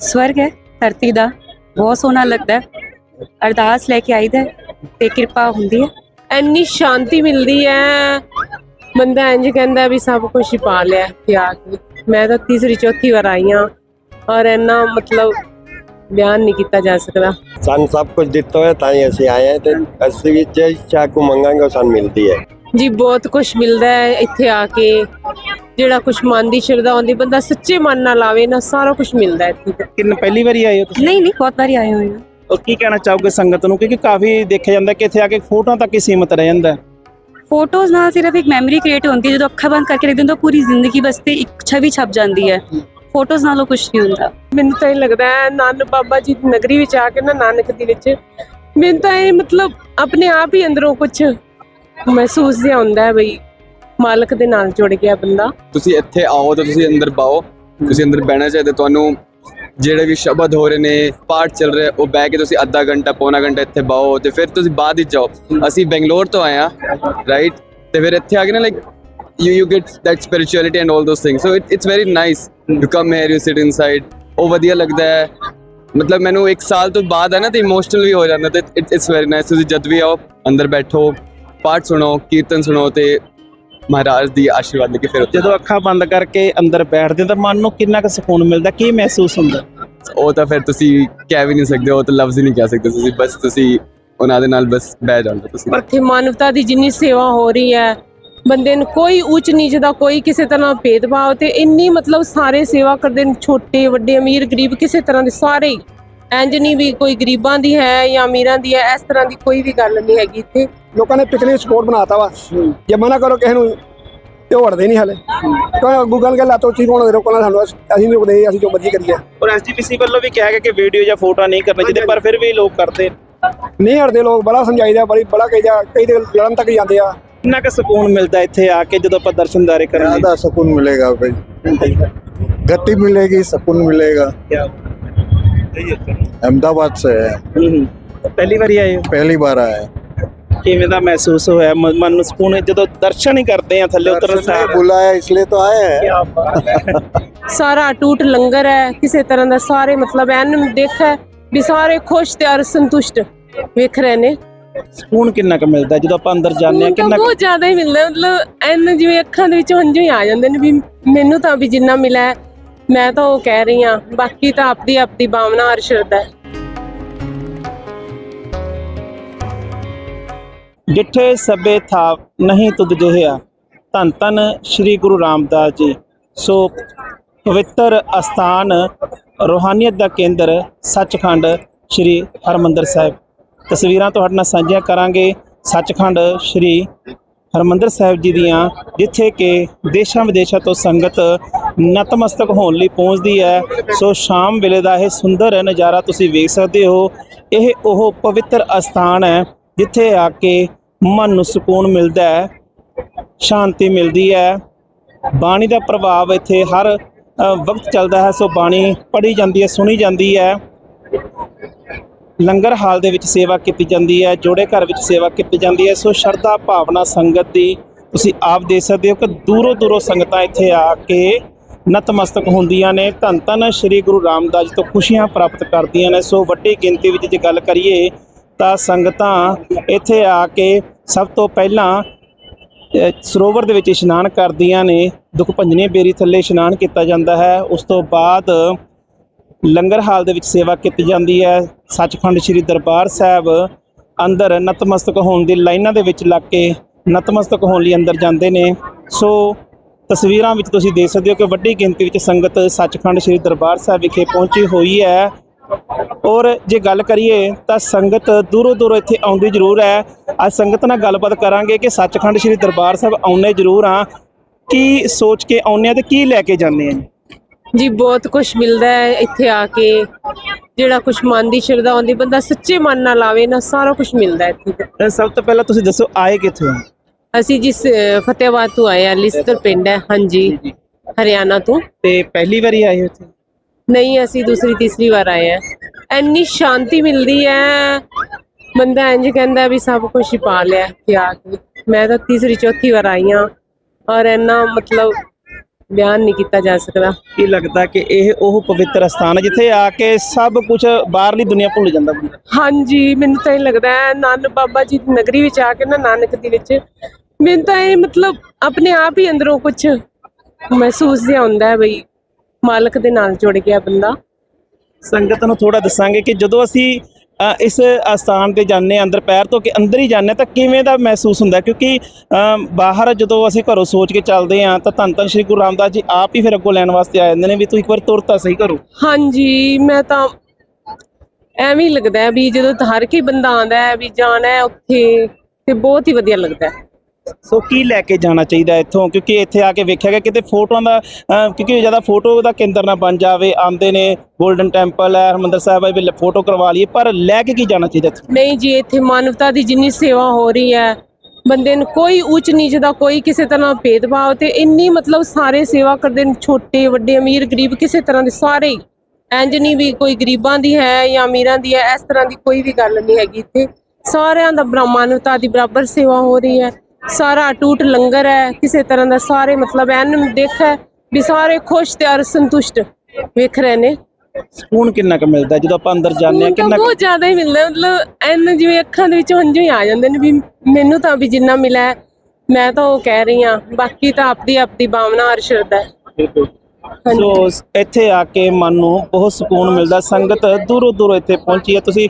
ਸਵਰਗ ਹੈ ਧਰਤੀ ਦਾ ਬਹੁਤ ਸੋਹਣਾ ਲੱਗਦਾ ਹੈ। ਅਰਦਾਸ ਲੈ ਕੇ ਆਈਦਾ ਹੈ ਤੇ ਕਿਰਪਾ ਹੁੰਦੀ ਹੈ। ਇੰਨੀ ਸ਼ਾਂਤੀ ਮਿਲਦੀ ਹੈ। ਬੰਦਾ ਇੰਜ ਕਹਿੰਦਾ ਵੀ ਸਭ ਕੁਝ ਹੀ ਪਾ ਲਿਆ ਆ ਕੇ ਮੈਂ ਤਾਂ ਤੀਸਰੀ ਚੌਥੀ ਵਾਰ ਆਈ ਹਾਂ ਔਰ ਇੰਨਾ ਮਤਲਬ ਬਿਆਨ ਨਹੀਂ ਕੀਤਾ ਜਾ ਸਕਦਾ। ਸਾਨੂੰ ਸਭ ਕੁਝ ਦਿੱਤਾ ਹੋਇਆ ਤਾਂ ਹੀ ਅਸੀਂ ਆਏ ਹਾਂ ਤੇ ਅਸੀਂ ਵੀ ਇੱਛਾ ਕੋ ਮੰਗਾਂਗੇ ਉਹ ਸਾਨੂੰ ਮਿਲਦੀ ਹੈ। ਜੀ ਬਹੁਤ ਕੁਝ ਮਿਲਦਾ ਹੈ ਇੱਥੇ ਆ ਕੇ। ਜਿਹੜਾ ਕੁਝ ਮਨ ਦੀ ਸ਼ਰਧਾ ਆਉਂਦੀ ਬੰਦਾ ਸੱਚੇ ਮਨ ਨਾਲ ਆਵੇ ਨਾ ਸਾਰਾ ਕੁਝ ਮਿਲਦਾ ਹੈ ਇੱਥੇ। ਕਿੰਨ ਪਹਿਲੀ ਵਾਰੀ ਆਏ ਹੋ ਤੁਸੀਂ? ਨਹੀਂ ਨਹੀਂ ਬਹੁਤ ਵਾਰੀ ਆਏ ਹੋਏ ਹਾਂ। ਉਹ ਕੀ ਕਹਿਣਾ ਚਾਹੋਗੇ ਸੰਗਤ ਨੂੰ? ਕਿਉਂਕਿ ਕਾਫੀ ਦੇਖਿਆ ਜਾਂਦਾ ਕਿ ਇੱਥੇ ਆ ਕੇ ਫੋਟੋਆਂ ਤੱਕ ਹੀ ਸੀਮਤ ਰਹਿ ਜਾਂਦਾ ਹੈ। ਫੋਟੋਜ਼ ਨਾਲ ਸਿਰਫ ਇੱਕ ਮੈਮਰੀ ਕ੍ਰੀਏਟ ਹੁੰਦੀ ਹੈ ਜਦੋਂ ਅੱਖਾਂ ਬੰਦ ਕਰਕੇ ਰੱਖਦੇ ਹਾਂ ਤਾਂ ਪੂਰੀ ਜ਼ਿੰਦਗੀ ਵਾਸਤੇ ਇੱਕ ਛਵੀ ਛਪ ਜਾਂਦੀ ਹੈ। ਫੋਟੋਜ਼ ਨਾਲੋਂ ਕੁਝ ਨਹੀਂ ਹੁੰਦਾ। ਮੈਨੂੰ ਤਾਂ ਇਹ ਲੱਗਦਾ ਹੈ ਨਾਨਕ ਬਾਬਾ ਜੀ ਦੀ ਨਗਰੀ ਵਿੱਚ ਆ ਕੇ ਨਾ ਨਾਨਕ ਦੀ ਵਿੱਚ ਮੈਨੂੰ ਤਾਂ ਇਹ ਮਤਲਬ ਆਪਣੇ ਆਪ ਹੀ ਅੰਦਰੋਂ ਕੁਝ ਮਹਿਸੂਸ ਜਿਹਾ ਹੁੰਦਾ ਹੈ ਬਈ। ਮਾਲਕ ਦੇ ਨਾਲ ਜੁੜ ਗਿਆ ਬੰਦਾ। ਤੁਸੀਂ ਇੱਥੇ ਆਓ ਤਾਂ ਤੁਸੀਂ ਅੰਦਰ ਬਾਓ ਤੁਸੀਂ ਅੰਦਰ ਬਹਿਣਾ ਚਾਹੀਦਾ ਤੁਹਾਨੂੰ ਜਿਹੜੇ ਵੀ ਸ਼ਬਦ ਹੋ ਰਹੇ ਨੇ ਪਾਠ ਚੱਲ ਰਿਹਾ ਉਹ ਬਹਿ ਕੇ ਤੁਸੀਂ ਅੱਧਾ ਘੰਟਾ ਪੌਣਾ ਘੰਟਾ ਇੱਥੇ ਬਾਓ ਤੇ ਫਿਰ ਤੁਸੀਂ ਬਾਅਦ ਵਿੱਚ ਜਾਓ। ਅਸੀਂ ਬੈਂਗਲੌਰ ਤੋਂ ਆਏ ਆ ਰਾਈਟ ਤੇ ਫਿਰ ਇੱਥੇ ਆ ਕੇ ਨਾ like you you get that spirituality and all those things. So it, it's very nice you come here you sit inside. ਉਹ ਵਧੀਆ ਲੱਗਦਾ ਹੈ। ਮਤਲਬ ਮੈਨੂੰ ਇੱਕ ਸਾਲ ਤੋਂ ਬਾਅਦ ਹੈ ਨਾ ਤੇ ਇਮੋਸ਼ਨਲ ਵੀ ਹੋ ਜਾਂਦਾ ਤੇ ਇਟਸ ਵੈਰੀ ਨਾਈਸ ਤੁਸੀਂ ਜਦ ਵੀ ਆਓ ਅੰਦਰ ਬੈਠੋ ਪਾਠ ਸੁਣੋ ਕੀਰਤਨ ਸੁਣੋ ਤੇ ਮਹਾਰਾਜ ਦੀ ਆਸ਼ੀਰਵਾਦ ਲੈ ਕੇ ਫਿਰ ਉੱਥੇ ਜਦੋਂ ਅੱਖਾਂ ਬੰਦ ਕਰਕੇ ਅੰਦਰ ਬੈਠਦੇ ਤਾਂ ਮਨ ਨੂੰ ਕਿੰਨਾ ਕੁ ਸਕੂਨ ਮਿਲਦਾ? ਕੀ ਮਹਿਸੂਸ ਹੁੰਦਾ? ਉਹ ਤਾਂ ਫਿਰ ਤੁਸੀਂ ਕਹਿ ਵੀ ਨਹੀਂ ਸਕਦੇ ਉਹ ਤਾਂ ਲਫ਼ਜ਼ ਹੀ ਨਹੀਂ ਕਹਿ ਸਕਦੇ ਤੁਸੀਂ ਬਸ ਤੁਸੀਂ ਉਹਨਾਂ ਦੇ ਨਾਲ ਬਸ ਬਹਿ ਜਾਓ ਤੁਸੀਂ। ਇੱਥੇ ਮਾਨਵਤਾ ਦੀ ਜਿੰਨੀ ਸੇਵਾ ਹੋ ਰਹੀ ਹੈ ਬੰਦੇ ਨੂੰ ਕੋਈ ਉੱਚ ਨੀਚ ਦਾ ਕੋਈ ਕਿਸੇ ਤਰ੍ਹਾਂ ਦਾ ਭੇਦਭਾਵ ਤੇ ਇੰਨੀ ਮਤਲਬ ਸਾਰੇ ਸੇਵਾ ਕਰਦੇ ਨੇ ਛੋਟੇ ਵੱਡੇ ਅਮੀਰ ਗਰੀਬ ਕਿਸੇ ਤਰ੍ਹਾਂ ਦੇ ਸਾਰੇ ਇੰਜ ਨਹੀਂ ਵੀ ਕੋਈ ਗਰੀਬਾਂ ਦੀ ਹੈ ਜਾਂ ਅਮੀਰਾਂ ਦੀ ਹੈ ਇਸ ਤਰ੍ਹਾਂ ਦੀ ਕੋਈ ਵੀ ਗੱਲ ਨਹੀਂ ਹੈਗੀ ਇੱਥੇ। ਲੋਕਾਂ ਨੇ ਪਿਕਨਿਕ ਸਪੋਰਟ ਬਣਾਤਾ ਵਾ ਜੇ ਮਨਾ ਕਰੋ ਕਿਸੇ ਨੂੰ ਤੇ ਉਹ ਹਟਦੇ ਨਹੀਂ ਹਲੇ ਕੋਈ ਗੂਗਲ ਗੱਲ ਆਤੋ ਚੀਜ਼ ਕੋਣ ਰੋਕਣਾ ਸਾਨੂੰ ਅਸੀਂ ਨਹੀਂ ਰੁਕਦੇ ਅਸੀਂ ਜੋ ਮਰਜ਼ੀ ਕਰੀਏ ਔਰ ਐਸਜੀਪੀਸੀ ਵੱਲੋਂ ਵੀ ਕਿਹਾ ਗਿਆ ਕਿ ਵੀਡੀਓ ਜਾਂ ਫੋਟੋ ਨਹੀਂ ਕਰਨੀ ਚਾਹੀਦੀ ਪਰ ਫਿਰ ਵੀ ਲੋਕ ਕਰਦੇ ਨਹੀਂ ਹਟਦੇ ਲੋਕ ਬੜਾ ਸਮਝਾਈਦਾ ਬੜੀ ਬੜਾ ਕਹੀਦਾ ਕਈ ਤੇ ਲੜਨ ਤੱਕ ਜਾਂਦੇ ਆ ਕਿੰਨਾ ਕੁ ਸਕੂਨ ਮਿਲਦਾ ਇੱਥੇ ਆ ਕੇ ਜਦੋਂ ਆਪਾਂ ਦਰਸ਼ਨਦਾਰੇ ਕਰਨ ਲਈ ज्यादा सुकून मिलेगा भाई गति मिलेगी सुकून मिलेगा अहमदाबाद से है ਹੂੰ ਹੂੰ। ਪਹਿਲੀ ਵਾਰੀ ਆਏ ਹੋ पहली बार आया है ਕਿਵੇਂ ਦਾ ਮਹਿਸੂਸ ਹੋਇਆ ਮ- ਮਨ ਨੂੰ ਸਕੂਨ ਜਦੋਂ ਦਰਸ਼ਨ ਹੀ ਕਰਦੇ ਆ ਥੱਲੇ ਉਤਰਨ दर्शन ने ਸਾਰ बुलाया इसलिए तो आए हैं ਸਾਰਾ ਟੂਟ ਲੰਗਰ ਹੈ ਕਿਸੇ ਤਰ੍ਹਾਂ ਦਾ ਸਾਰੇ ਮਤਲਬ ਐਨ ਦੇਖਿਆ ਵੀ ਸਾਰੇ ਖੁਸ਼ ਤੇ ਅਰ ਸੰਤੁਸ਼ਟ ਵੇਖ ਰਹੇ ਨੇ ਸਕੂਨ ਕਿੰਨਾ ਕੁ ਮਿਲਦਾ ਜਦੋਂ ਆਪਾਂ ਅੰਦਰ ਜਾਂਦੇ ਆ ਸਕੂਨ ਤਾਂ ਕਿੰਨਾ ਕੁ- ਬਹੁਤ ਜ਼ਿਆਦਾ ਹੀ ਮਿਲਦਾ ਮਤਲਬ ਐਨ ਜਿਵੇਂ ਅੱਖਾਂ ਦੇ ਵਿੱਚੋਂ ਹੰਝੂ ਹੀ ਆ ਜਾਂਦੇ ਨੇ ਵੀ ਮੈਨੂੰ ਤਾਂ ਵੀ ਜਿੰਨਾ ਮਿਲਿਆ ਹੈ, ਮੈਂ ਤਾਂ ਉਹ ਕਹਿ ਰਹੀ ਹਾਂ ਬਾਕੀ ਤਾਂ ਆਪਦੀ ਆਪਦੀ ਭਾਵਨਾ ਔਰ ਸ਼ਰਧਾ ਹੈ ਜਿੱਥੇ ਸਭੇ ਥਾਪ ਨਹੀਂ ਤੁਧ ਜਿਹਾ ਧੰਨ ਧੰਨ ਸ੍ਰੀ ਗੁਰੂ ਰਾਮਦਾਸ ਜੀ। ਸੋ ਪਵਿੱਤਰ ਅਸਥਾਨ ਰੋਹਾਨੀਅਤ ਦਾ ਕੇਂਦਰ ਸੱਚਖੰਡ ਸ੍ਰੀ ਹਰਮੰਦਰ ਸਾਹਿਬ। ਤਸਵੀਰਾਂ ਤੁਹਾਡੇ ਨਾਲ ਸਾਂਝੀਆਂ ਕਰਾਂਗੇ ਸੱਚਖੰਡ ਸ੍ਰੀ ਹਰਮੰਦਰ ਸਾਹਿਬ ਜੀ ਦੀਆਂ, ਜਿੱਥੇ ਕਿ ਦੇਸ਼ਾਂ ਵਿਦੇਸ਼ਾਂ ਤੋਂ ਸੰਗਤ ਨਤਮਸਤਕ ਹੋਣ ਲਈ ਪਹੁੰਚਦੀ ਹੈ। ਸੋ ਸ਼ਾਮ ਵੇਲੇ ਦਾ ਇਹ ਸੁੰਦਰ ਨਜ਼ਾਰਾ ਤੁਸੀਂ ਵੇਖ ਸਕਦੇ ਹੋ। ਇਹ ਉਹ ਪਵਿੱਤਰ ਅਸਥਾਨ ਹੈ ਜਿੱਥੇ ਆ ਕੇ ਮਨ ਨੂੰ ਸਕੂਨ ਮਿਲਦਾ ਹੈ, ਸ਼ਾਂਤੀ ਮਿਲਦੀ ਹੈ। ਬਾਣੀ ਦਾ ਪ੍ਰਭਾਵ ਇੱਥੇ ਹਰ ਵਕਤ ਚੱਲਦਾ ਹੈ, ਸੋ ਬਾਣੀ ਪੜ੍ਹੀ ਜਾਂਦੀ ਹੈ, ਸੁਣੀ ਜਾਂਦੀ ਹੈ। ਲੰਗਰ ਹਾਲ ਦੇ ਵਿੱਚ ਸੇਵਾ ਕੀਤੀ ਜਾਂਦੀ ਹੈ, ਜੋੜੇ ਘਰ ਵਿੱਚ ਸੇਵਾ ਕੀਤੀ ਜਾਂਦੀ ਹੈ, ਸੋ ਸ਼ਰਧਾ ਭਾਵਨਾ ਸੰਗਤ ਦੀ ਤੁਸੀਂ ਆਪ ਦੇਖ ਸਕਦੇ ਹੋ ਕਿ ਦੂਰੋਂ ਦੂਰੋਂ ਸੰਗਤਾਂ ਇੱਥੇ ਆ ਕੇ ਨਤਮਸਤਕ ਹੁੰਦੀਆਂ ਨੇ। ਧੰਨ ਧੰਨ ਸ੍ਰੀ ਗੁਰੂ ਰਾਮਦਾਸ ਜੀ ਤੋਂ ਖੁਸ਼ੀਆਂ ਪ੍ਰਾਪਤ ਕਰਦੀਆਂ ਨੇ। ਸੋ ਵੱਡੀ ਗਿਣਤੀ ਵਿੱਚ ਜੇ ਗੱਲ ਕਰੀਏ ਤਾਂ ਸੰਗਤਾਂ ਇੱਥੇ ਆ ਕੇ ਸਭ ਤੋਂ ਪਹਿਲਾਂ ਸਰੋਵਰ ਦੇ ਵਿੱਚ ਇਸ਼ਨਾਨ ਕਰਦੀਆਂ ਨੇ। ਦੁਖ ਭੰਜਨੀ ਬੇਰੀ ਥੱਲੇ ਇਸ਼ਨਾਨ ਕੀਤਾ ਜਾਂਦਾ ਹੈ। ਉਸ ਤੋਂ ਬਾਅਦ ਲੰਗਰ ਹਾਲ ਦੇ ਵਿੱਚ ਸੇਵਾ ਕੀਤੀ ਜਾਂਦੀ ਹੈ। ਸੱਚਖੰਡ ਸ੍ਰੀ ਦਰਬਾਰ ਸਾਹਿਬ ਅੰਦਰ ਨਤਮਸਤਕ ਹੋਣ ਦੀ ਲਾਈਨਾਂ ਦੇ ਵਿੱਚ ਲੱਗ ਕੇ ਨਤਮਸਤਕ ਹੋਣ ਲਈ ਅੰਦਰ ਜਾਂਦੇ ਨੇ। ਸੋ ਤਸਵੀਰਾਂ ਵਿੱਚ ਤੁਸੀਂ ਦੇਖ ਸਕਦੇ ਹੋ ਕਿ ਵੱਡੀ ਗਿਣਤੀ ਵਿੱਚ ਸੰਗਤ ਸੱਚਖੰਡ ਸ੍ਰੀ ਦਰਬਾਰ ਸਾਹਿਬ ਵਿਖੇ ਪਹੁੰਚੀ ਹੋਈ ਹੈ। ਔਰ ਜੇ ਗੱਲ ਕਰੀਏ ਤਾਂ ਸੰਗਤ ਦੂਰੋਂ ਦੂਰੋਂ ਇੱਥੇ ਆਉਂਦੀ ਜ਼ਰੂਰ ਹੈ। ਅੱਜ ਸੰਗਤ ਨਾਲ ਗੱਲਬਾਤ ਕਰਾਂਗੇ ਕਿ ਸੱਚਖੰਡ ਸ੍ਰੀ ਦਰਬਾਰ ਸਾਹਿਬ ਆਉਨੇ ਜ਼ਰੂਰ ਆ ਕੀ ਸੋਚ ਕੇ ਆਉਂਦੇ ਆ ਤੇ ਕੀ ਲੈ ਕੇ ਜਾਂਦੇ ਆ ਜੀ? ਬਹੁਤ ਕੁਝ ਮਿਲਦਾ ਹੈ ਇੱਥੇ ਆ ਕੇ। ਜਿਹੜਾ ਕੁਝ ਮਨ ਦੀ ਸ਼ਰਧਾ ਆਉਂਦੀ ਬੰਦਾ ਸੱਚੇ ਮਨ ਨਾਲ ਆਵੇ ਨਾ ਸਾਰਾ ਕੁਝ ਮਿਲਦਾ ਇੱਥੇ ਸਭ ਤੋਂ ਪਹਿਲਾਂ ਤੁਸੀਂ ਦੱਸੋ ਆਏ ਕਿੱਥੋਂ ਆ? ਅਸੀਂ ਜਿਸ ਅ, ਫਤਿਹਾਬਾਦ ਤੋਂ ਆਏ ਆ ਲਿਸਟਰ ਪਿੰਡ ਹੈ। ਹਾਂਜੀ ਹਰਿਆਣਾ ਤੋਂ। ਤੇ ਪਹਿਲੀ ਵਾਰੀ ਆਏ ਹੋ ਇੱਥੇ? ਨਹੀਂ ਅਸੀਂ ਦੂਸਰੀ ਤੀਸਰੀ ਵਾਰ ਆਏ ਆ ਇੰਨੀ ਸ਼ਾਂਤੀ ਮਿਲਦੀ ਹੈ। ਬੰਦਾ ਇੰਜ ਕਹਿੰਦਾ ਵੀ ਸਭ ਕੁਝ ਹੀ ਪਾ ਲਿਆ ਆ ਕੇ। ਮੈਂ ਤਾਂ ਤੀਸਰੀ ਚੌਥੀ ਵਾਰ ਆਈ ਹਾਂ ਔਰ ਇੰਨਾ ਮਤਲਬ ਬਿਆਨ ਨਹੀਂ ਕੀਤਾ ਜਾ ਸਕਦਾ। ਕੀ ਲੱਗਦਾ ਕਿ ਇਹ ਉਹ ਪਵਿੱਤਰ ਸਥਾਨ ਹੈ ਜਿੱਥੇ ਆ ਕੇ ਸਭ ਕੁਝ ਬਾਹਰਲੀ ਦੁਨੀਆ ਭੁੱਲ ਜਾਂਦਾ ਬੰਦਾ? ਹਾਂਜੀ ਮੈਨੂੰ ਤਾਂ ਇਹ ਲੱਗਦਾ ਹੈ ਨਾਨਕ ਬਾਬਾ ਜੀ ਦੀ ਨਗਰੀ ਵਿੱਚ ਆ ਕੇ ਨਾ ਨਾਨਕ ਦੀ ਵਿੱਚ ਮੈਨੂੰ ਤਾਂ ਇਹ ਮਤਲਬ ਆਪਣੇ ਆਪ ਹੀ ਅੰਦਰੋਂ ਕੁਝ ਮਹਿਸੂਸ ਜਿਹਾ ਹੁੰਦਾ ਹੈ ਬਈ ਮਾਲਕ ਦੇ ਨਾਲ ਜੁੜ ਗਿਆ ਬੰਦਾ। ਸੰਗਤ ਨੂੰ ਥੋੜਾ ਦੱਸਾਂਗੇ ਕਿ ਜਦੋਂ ਅਸੀਂ ਅ, ਇਸ ਅਸਥਾਨ ਤੇ ਜਾਂਦੇ ਹਾਂ ਅੰਦਰ ਪੈਰ ਤੋਂ ਕਿ ਅੰਦਰ ਹੀ ਜਾਂਦੇ ਹਾਂ ਤਾਂ ਕਿਵੇਂ ਦਾ ਮਹਿਸੂਸ ਹੁੰਦਾ? ਹੈ? ਕਿਉਂਕਿ ਅ, ਬਾਹਰ ਜਦੋਂ ਅਸੀਂ ਘਰੋਂ ਸੋਚ ਕੇ ਚੱਲਦੇ ਹਾਂ ਤਾਂ ਧੰਨ ਧੰਨ ਸ਼੍ਰੀ ਗੁਰੂ ਰਾਮਦਾਸ ਜੀ ਆਪ ਹੀ ਫਿਰ ਅੱਗੋਂ ਲੈਣ ਵਾਸਤੇ ਆ ਜਾਂਦੇ ਨੇ ਵੀ ਤੂੰ ਇੱਕ ਵਾਰ ਤੁਰ ਤਾਂ ਸਹੀ ਕਰੋ ਹਾਂਜੀ ਮੈਂ ਤਾਂ ਐਵੇਂ ਹੀ ਲੱਗਦਾ ਹੈ ਵੀ ਜਦੋਂ ਹਰ ਕੋਈ ਬੰਦਾ ਆਂਦਾ ਹੈ ਵੀ ਜਾਣਾ ਹੈ ਉੱਥੇ ਤੇ ਬਹੁਤ ਹੀ ਵਧੀਆ ਲੱਗਦਾ ਹੈ। ਸੋ ਕੀ ਲੈ ਕੇ ਜਾਣਾ ਚਾਹੀਦਾ ਇੱਥੋਂ? ਕਿਉਂਕਿ ਇੱਥੇ ਆ ਕੇ ਵੇਖਿਆ ਗਿਆ ਕਿਤੇ ਫੋਟੋਆਂ ਦਾ ਕਿਉਂਕਿ ਜ਼ਿਆਦਾ ਫੋਟੋ ਦਾ ਕੇਂਦਰ ਨਾ ਬਣ ਜਾਵੇ, ਆਉਂਦੇ ਨੇ 골ਡਨ ਟੈਂਪਲ ਹੈ, ਹਰਮੰਦਰ ਸਾਹਿਬ ਹੈ ਫੋਟੋ ਕਰਵਾ ਲਈਏ, ਪਰ ਲੈ ਕੇ ਕੀ ਜਾਣਾ ਚਾਹੀਦਾ ਨਹੀਂ ਜੀ, ਇੱਥੇ ਮਾਨਵਤਾ ਦੀ ਜਿੰਨੀ ਸੇਵਾ ਹੋ ਰਹੀ ਹੈ, ਬੰਦੇ ਨੂੰ ਕੋਈ ਉੱਚ ਨੀਚ ਦਾ ਕੋਈ ਕਿਸੇ ਤਰ੍ਹਾਂ ਭੇਦਭਾਵ ਤੇ ਇੰਨੀ ਮਤਲਬ ਸਾਰੇ ਸੇਵਾ ਕਰਦੇ ਨੇ, ਛੋਟੇ, ਵੱਡੇ, ਅਮੀਰ, ਗਰੀਬ ਕਿਸੇ ਤਰ੍ਹਾਂ ਦੇ ਸਾਰੇ ਇੰਜ ਨਹੀਂ ਵੀ ਕੋਈ ਗਰੀਬਾਂ ਦੀ ਹੈ ਜਾਂ ਅਮੀਰਾਂ ਦੀ ਹੈ, ਇਸ ਤਰ੍ਹਾਂ ਦੀ ਕੋਈ ਵੀ ਗੱਲ ਨਹੀਂ ਹੈਗੀ ਇੱਥੇ। ਸਾਰਿਆਂ ਦਾ ਮਾਨਵਤਾ ਦੀ ਬਰਾਬਰ ਸੇਵਾ ਹੋ ਰਹੀ ਹੈ। ਸਾਰਾ ਟੂਟ ਲੰਗਰ ਹੈ ਕਿਸੇ ਤਰ੍ਹਾਂ ਦਾ ਸਾਰੇ ਮਤਲਬ ਐਨ ਦੇਖਿਆ ਵੀ ਸਾਰੇ ਖੁਸ਼ ਤੇ ਅਰ ਸੰਤੁਸ਼ਟ ਵੇਖ ਰਹੇ ਨੇ। ਸਕੂਨ ਕਿੰਨਾ ਕੁ ਮਿਲਦਾ ਜਦੋਂ ਆਪਾਂ ਅੰਦਰ ਜਾਂਦੇ ਤਾਂ ਕਿੰਨਾ ਬਹੁਤ ਜ਼ਿਆਦਾ ਹੀ ਮਿਲਦਾ ਮਤਲਬ ਐਨ ਜਿਵੇਂ ਅੱਖਾਂ ਦੇ ਵਿੱਚੋਂ ਹੰਝੂ ਹੀ ਆ ਜਾਂਦੇ ਨੇ ਵੀ ਮੈਨੂੰ ਤਾਂ ਵੀ ਜਿੰਨਾ ਮਿਲਿਆ ਹੈ, ਮੈਂ ਤਾਂ ਉਹ ਕਹਿ ਰਹੀ ਹਾਂ। ਬਾਕੀ ਤਾਂ ਆਪਦੀ ਆਪਦੀ ਭਾਵਨਾ ਅਰ ਸ਼ਰਧਾ ਹੈ। ਬਿਲਕੁਲ। ਸੋ ਇੱਥੇ ਆ ਕੇ ਮਨ ਨੂੰ ਬਹੁਤ ਸਕੂਨ ਮਿਲਦਾ। ਸੰਗਤ ਦੂਰੋਂ ਦੂਰੋਂ ਇੱਥੇ ਪਹੁੰਚੀ ਹੈ। ਤੁਸੀਂ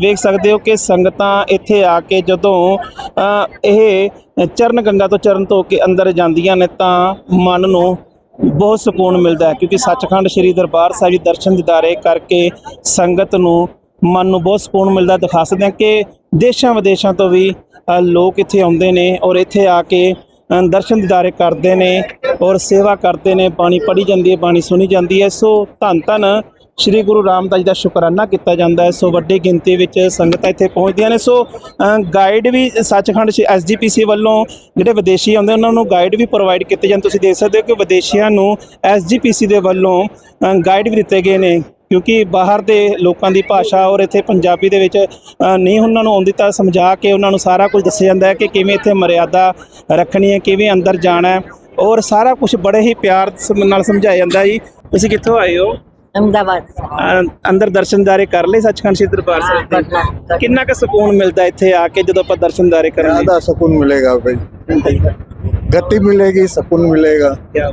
ਵੇਖ ਸਕਦੇ ਹੋ ਕਿ ਸੰਗਤਾਂ ਇੱਥੇ ਆ ਕੇ ਜਦੋਂ ਇਹ ਚਰਨ ਗੰਗਾ ਤੋਂ ਚਰਨ ਧੋ ਕੇ ਅੰਦਰ ਜਾਂਦੀਆਂ ਨੇ ਤਾਂ ਮਨ ਨੂੰ ਬਹੁਤ ਸਕੂਨ ਮਿਲਦਾ ਹੈ। ਕਿਉਂਕਿ ਸੱਚਖੰਡ ਸ੍ਰੀ ਦਰਬਾਰ ਸਾਹਿਬ ਜੀ ਦਰਸ਼ਨ ਦਿਦਾਰੇ ਕਰਕੇ ਸੰਗਤ ਨੂੰ ਮਨ ਨੂੰ ਬਹੁਤ ਸਕੂਨ ਮਿਲਦਾ ਦਿਖਾ ਸਕਦੇ ਹਾਂ ਕਿ ਦੇਸ਼ਾਂ ਵਿਦੇਸ਼ਾਂ ਤੋਂ ਵੀ ਲੋਕ ਇੱਥੇ ਆਉਂਦੇ ਨੇ ਔਰ ਇੱਥੇ ਆ ਕੇ ਦਰਸ਼ਨ ਦਿਦਾਰੇ ਕਰਦੇ ਨੇ ਔਰ ਸੇਵਾ ਕਰਦੇ ਨੇ, ਬਾਣੀ ਪੜ੍ਹੀ ਜਾਂਦੀ ਹੈ, ਬਾਣੀ ਸੁਣੀ ਜਾਂਦੀ ਹੈ। ਸੋ ਧੰਨ ਧੰਨ ਸ੍ਰੀ ਗੁਰੂ ਰਾਮਦਾਸ ਜੀ ਦਾ ਸ਼ੁਕਰਾਨਾ ਕੀਤਾ ਜਾਂਦਾ ਹੈ। ਸੋ ਵੱਡੀ ਗਿਣਤੀ ਵਿੱਚ ਸੰਗਤਾਂ ਇੱਥੇ ਪਹੁੰਚਦੀਆਂ ਨੇ। ਸੋ ਗਾਈਡ ਵੀ ਸੱਚਖੰਡ ਐਸਜੀਪੀਸੀ ਵੱਲੋਂ ਜਿਹੜੇ ਵਿਦੇਸ਼ੀ ਆਉਂਦੇ ਉਹਨਾਂ ਨੂੰ ਗਾਈਡ ਵੀ ਪ੍ਰੋਵਾਈਡ ਕੀਤੇ ਜਾਂਦੇ ਤੁਸੀਂ ਦੇਖ ਸਕਦੇ ਹੋ ਕਿ ਵਿਦੇਸ਼ੀਆਂ ਨੂੰ ਐਸਜੀਪੀਸੀ ਦੇ ਵੱਲੋਂ ਗਾਈਡ ਵੀ ਦਿੱਤੇ ਗਏ ਨੇ। ਕਿਉਂਕਿ ਬਾਹਰ ਦੇ ਲੋਕਾਂ ਦੀ ਭਾਸ਼ਾ ਔਰ ਇੱਥੇ ਪੰਜਾਬੀ ਦੇ ਵਿੱਚ ਅ, ਨਹੀਂ ਉਹਨਾਂ ਨੂੰ ਆਉਂਦੀ ਤਾਂ ਸਮਝਾ ਕੇ ਉਹਨਾਂ ਨੂੰ ਸਾਰਾ ਕੁਝ ਦੱਸਿਆ ਜਾਂਦਾ ਹੈ ਕਿ ਕਿਵੇਂ ਇੱਥੇ ਮਰਿਆਦਾ ਰੱਖਣੀ ਹੈ ਕਿਵੇਂ ਅੰਦਰ ਜਾਣਾ ਹੈ ਔਰ ਸਾਰਾ ਕੁਝ ਬੜੇ ਹੀ ਪਿਆਰ ਸਮ- ਨਾਲ ਸਮਝਾਇਆ ਜਾਂਦਾ ਹੈ ਜੀ ਤੁਸੀਂ ਕਿੱਥੋਂ ਆਏ ਹੋ अहमदाबाद ਅ, ਅੰਦਰ ਦਰਸ਼ਨਦਾਰੇ ਕਰ ਲਏ ਸੱਚਖੰਡ ਸ੍ਰੀ ਦਰਬਾਰ ਸਾਹਿਬ ਦੇ ਕਿੰਨਾ ਕੁ ਸਕੂਨ ਮਿਲਦਾ ਇੱਥੇ ਆ ਕੇ ਜਦੋਂ ਆਪਾਂ ਦਰਸ਼ਨਦਾਰੇ ਕਰਨ ਲਈ ज्यादा सुकून मिलेगा भाई गति मिलेगी सुकून मिलेगा ਕਿਆ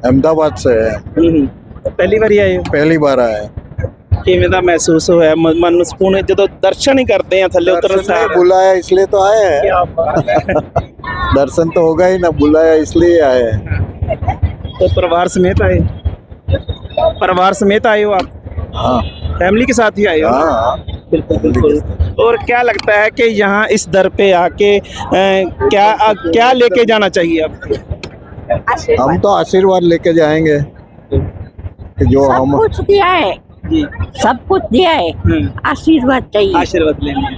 अहमदाबाद से है ਹੂੰ ਹੂੰ ਪਹਿਲੀ ਵਾਰੀ ਆਏ ਹੋ पहली बार आए ਕਿਵੇਂ ਦਾ ਮਹਿਸੂਸ ਹੋਇਆ ਮ- ਮਨ ਨੂੰ ਸਕੂਨ ਜਦੋਂ ਦਰਸ਼ਨ ਹੀ ਕਰਦੇ ਆ ਥੱਲੇ ਉਤਰਨ दर्शन ਸਾਰ ने बुलाया इसलिए तो आए हैं ਕਿਆ ਬਾਤ ਹੈ दर्शन तो होगा ही ना बुलाया इसलिए आए हैं तो परिवार समेत आए परिवार समेत आए हो आप हाँ फैमिली के साथ ही आए हो ना? हाँ बिल्कुल बिल्कुल और क्या लगता है कि यहाँ इस दर पे आके अ, क्या अ, क्या लेके जाना चाहिए अब हम तो आशीर्वाद लेके जाएंगे कि जो सब हम कुछ दिया है जी सब कुछ दिया है हम्म, आशीर्वाद चाहिए आशीर्वाद लेने